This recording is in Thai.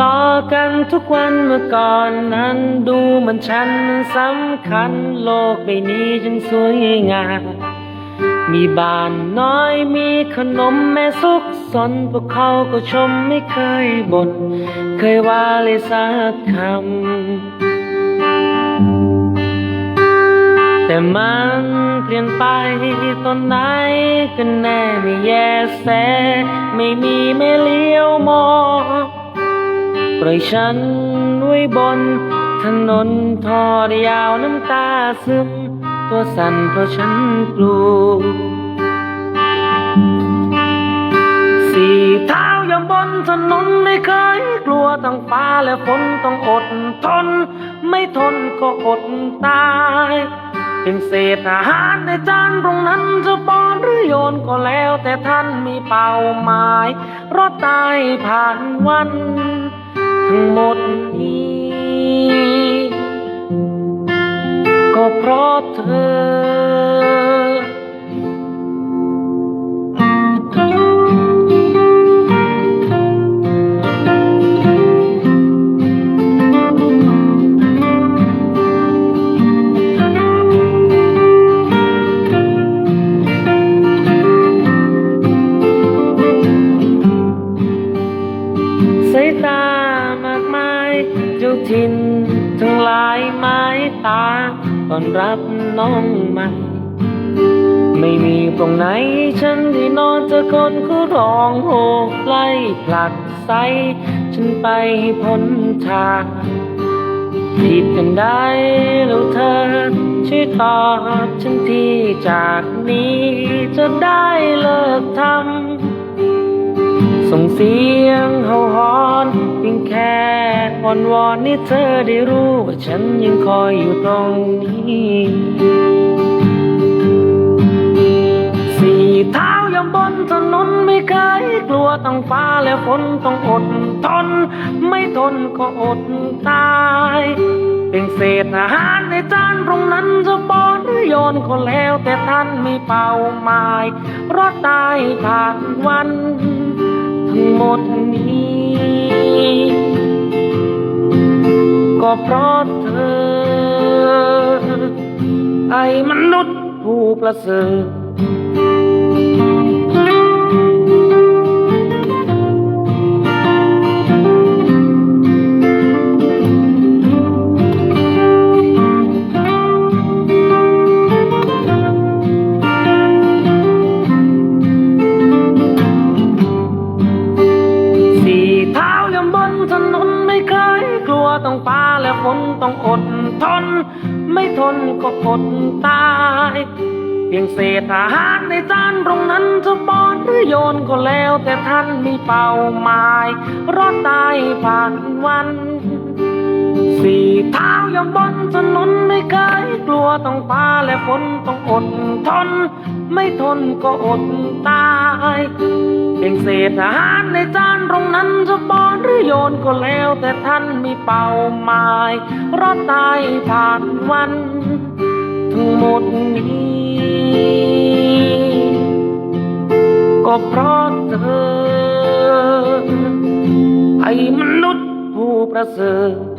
ล้อกันทุกวันเมื่อก่อนนั้น ดูมันฉันสำคัญโลกใบนี้จึงสวยงาม มีบ้านน้อยมีขนมแม่สุขสนพวกเขาก็ชมไม่เคยบน่นเคยว่าเลยสักคำ แต่มันเปลี่ยนไปตอนไหนกันแน่ไม่แยแส ไม่มีแม่เลี้ยวมอง ปล่ยฉันไว้บน ถนนทอดยาวน้ำตาซึม ตัวสั่นเพราะฉันกลัวสี่เท้ายังบนถนนไม่เคยกลัวตั้งฟ้าและฝนต้องอดทน ไม่ทนก็อดตาย เป็นเศษอาหารในจานตรงนั้นจะป้อนหรือโยนก็แล้วแต่ท่านมีเป้าหมายรอดตายผ่านวัน ทั้งหมดนี้ ก็เพราะเธอิน ทั้งหลายไม้ตาต้อนรับน้องใหม่ ไม่มีตรงไหน ฉันที่นอนจอคนก็ร้องโหไล่ผลักไสฉันไปให้พ้นทางผิดกันได้แล้วเธอ ช่วยตอบฉันที่จากนี้จะได้เลิกทำส่งเสียงเห่าหอนเพียงแค่ วอนวอนให้เธอได้รู้ว่าฉันยังคอยอยู่ตรงนี้สี่เท้ายังบนถนนไม่เคยกลัวต้องฟ้าและฝนต้องอดทน ไม่ทนก็อดตายเป็นเศษอาหารในจานตรงนั้นจะบอนหรือโยนก็แล้ว แต่ท่านมีเป้าหมายรอดตายผ่านวัน ทั้งหมดนี้ ก็เพราะเธอ ไอ้มนุษย์ผู้ประเสริฐ ต้องฟ้าและฝนต้องอดทน ไม่ทนก็อดตาย เพียงเศษอาหารในจานตรงนั้นจะบอนหรือโยนก็แล้ว แต่ท่านมีเป้าหมายรอดตายผ่านวันสี่เท้ายังบนถนนไม่เคยกลัวต้องฟ้าและฝนต้องอดทน ไม่ทนก็อดตาย ยงเศษอาหารในจานตรงนั้นจะบอนหรือโยนก็แล้ว แต่ท่านมีเป้าหมายรอดตายผ่านวัน ทั้งหมดนี้ ก็เพราะเธอ ไอ้มนุษย์ผู้ประเสริฐ